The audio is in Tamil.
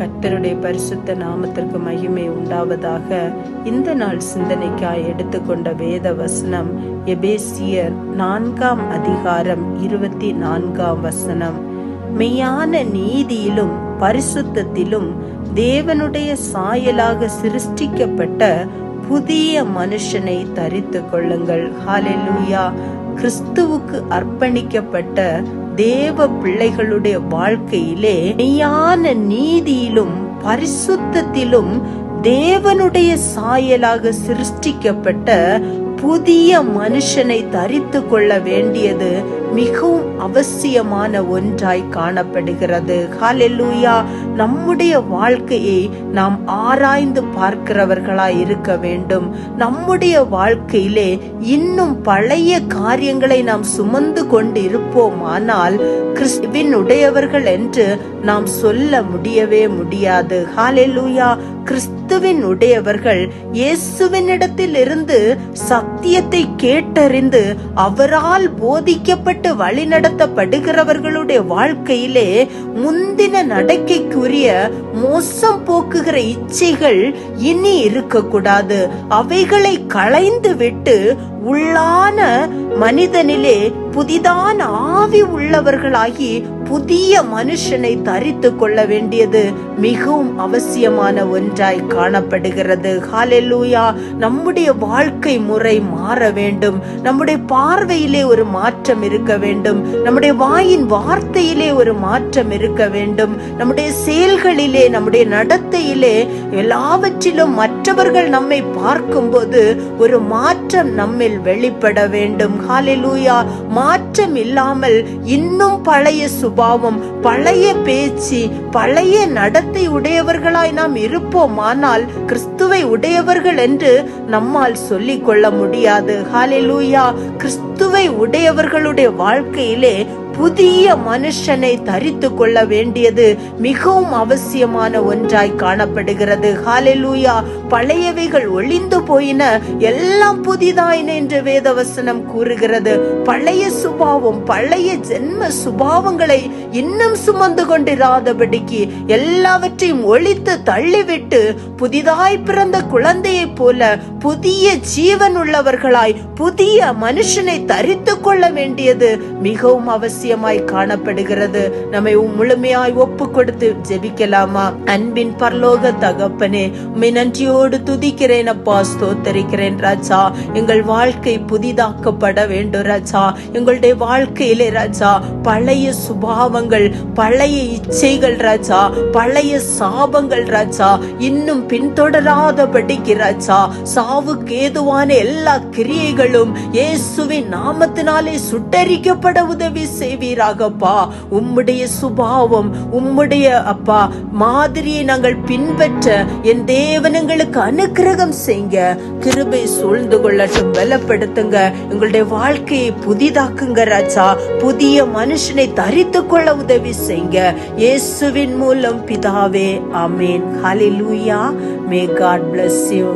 கர்த்தருடைய பரிசுத்த நாமத்திற்கு மகிமை உண்டாவதாக இந்த நாள் சிந்தனைக்காய் எடுத்துக்கொண்ட வேத வசனம் எபேசியர் நான்காம் அதிகாரம் இருபத்தி நான்காம் வசனம். மெய்யான நீதியிலும் பரிசுத்தத்திலும் தேவனுடைய சாயலாக சிருஷ்டிக்கப்பட்ட புதிய மனுஷனை தரித்து கொள்ளுங்கள். ஹாலெலுயா கிறிஸ்துவுக்கு அர்ப்பணிக்கப்பட்ட தேவ பிள்ளைகளுடைய வாழ்க்கையிலே மெய்யான நீதியிலும் பரிசுத்தத்திலும் தேவனுடைய சாயலாக சிருஷ்டிக்கப்பட்ட புதிய மனுஷனை தரித்து கொள்ள வேண்டியது மிகவும் அவசியமான ஒன்றாய் காணப்படுகிறது. ஹாலெல்லூயா நம்முடைய வாழ்க்கையை நாம் ஆராய்ந்து பார்க்கிறவர்களாய் இருக்க வேண்டும். நம்முடைய வாழ்க்கையிலே இன்னும் பழைய காரியங்களை நாம் சுமந்து கொண்டு இருப்போமானால் கிறிஸ்துவின் உடையவர்கள் என்று நாம் சொல்ல முடியவே முடியாது. ஹalleluya. கிறிஸ்துவின் உடையவர்கள் இயேசுவினிடத்தில் இருந்து சத்தியத்தை கேட்டறிந்து அவரால் போதிக்கப்பட்டு வழிநடத்தப்படுகிறவர்களுடைய வாழ்க்கையிலே முந்தின நடக்கைக்குரிய மோசம் போக்குகிற இச்சைகள் இனி இருக்கக்கூடாது. அவைகளை களைந்து விட்டு உள்ளான மனிதனிலே புதிதான ஆவி உள்ளவர்களாகி புதிய மனுஷனை தரித்து கொள்ள வேண்டியது மிகவும் அவசியமான ஒன்றாய் காணப்படுகிறது. ஹாலெல்லூயா நம்முடைய வாழ்க்கை முறை மாற வேண்டும். நம்முடைய பார்வையிலே ஒரு மாற்றம் இருக்க வேண்டும். நம்முடைய வாயின் வார்த்தையிலே ஒரு மாற்றம் இருக்க வேண்டும். நம்முடைய செயல்களிலே நம்முடைய நடத்தையிலே எல்லாவற்றிலும் மற்றவர்கள் நம்மை பார்க்கும்போது ஒரு மாற்றம் நம்மில் வெளிப்பட வேண்டும். ஹாலெலூயா மாற்றம் இல்லாமல் இன்னும் பழைய சுபாவம் பழைய பேச்சு பழைய நடத்தை உடையவர்களாய் நாம் இருப்போமானால் கிறிஸ்துவை உடையவர்கள் என்று நம்மால் சொல்லிக் கொள்ள முடியாது. ஹalleluya. கிறிஸ்துவை உடையவர்களுடைய வாழ்க்கையிலே புதிய மனுஷனை தரித்து கொள்ள வேண்டியது மிகவும் அவசியமான ஒன்றாய் காணப்படுகிறது. ஹாலெலூயா பழையவைகள் ஒளிந்து போயின. எல்லாம் புதிதாயின என்று வேதவசனம் கூறுகிறது. பழைய சுபாவம் பழைய ஜென்ம சுபாவங்களை இன்னும் சுமந்து கொண்டிராதபடிக்கு எல்லாவற்றையும் ஒழித்து தள்ளிவிட்டு புதிதாய் பிறந்த குழந்தையைப் போல புதிய ஜீவன் உள்ளவர்களாய் புதிய மனுஷனை தரித்து கொள்ள வேண்டியது மிகவும் அவசியம். அவசியமாய் காணப்படுகிறது. நம்மை முழுமையாய் ஒப்பு கொடுத்து ஜெபிக்கலாமா? அன்பின் பரலோக தகப்பனே உண்மை நன்றியோடு துதிக்கிறேன் அப்பா ஸ்தோத்தரிக்கிறேன் ராஜா. எங்கள் வாழ்க்கை புதிதாக்கப்பட வேண்டும் ராஜா. எங்களுடைய வாழ்க்கையிலே ராஜா பழைய சுபாவங்கள் பழைய இச்சைகள் ராஜா பழைய சாபங்கள் ராஜா. இன்னும் பின்தொடராதபடிக்கு ராஜா. சாவுக்கு ஏதுவான எல்லா கிரியைகளும் இயேசுவின் நாமத்தினாலே சுட்டரிக்கப்பட உதவி செய்வீராகப்பா உம்முடைய சுபாவம் உம்முடைய அப்பா மாதிரியை நாங்கள் பின்பற்ற என் தேவனங்களுக்கு அனுக்கிரகம் செய்யுங்க கிருபை சூழ்ந்து கொள்ளட்டும் பலப்படுத்துங்க. எங்களுடைய வாழ்க்கையை புதிதாக்குங்க ராஜா. புதிய மனுஷனை தரித்து கொள்ள உதவி செய்யுங்க இயேசுவின் மூலம் பிதாவே ஆமேன். Hallelujah may God bless you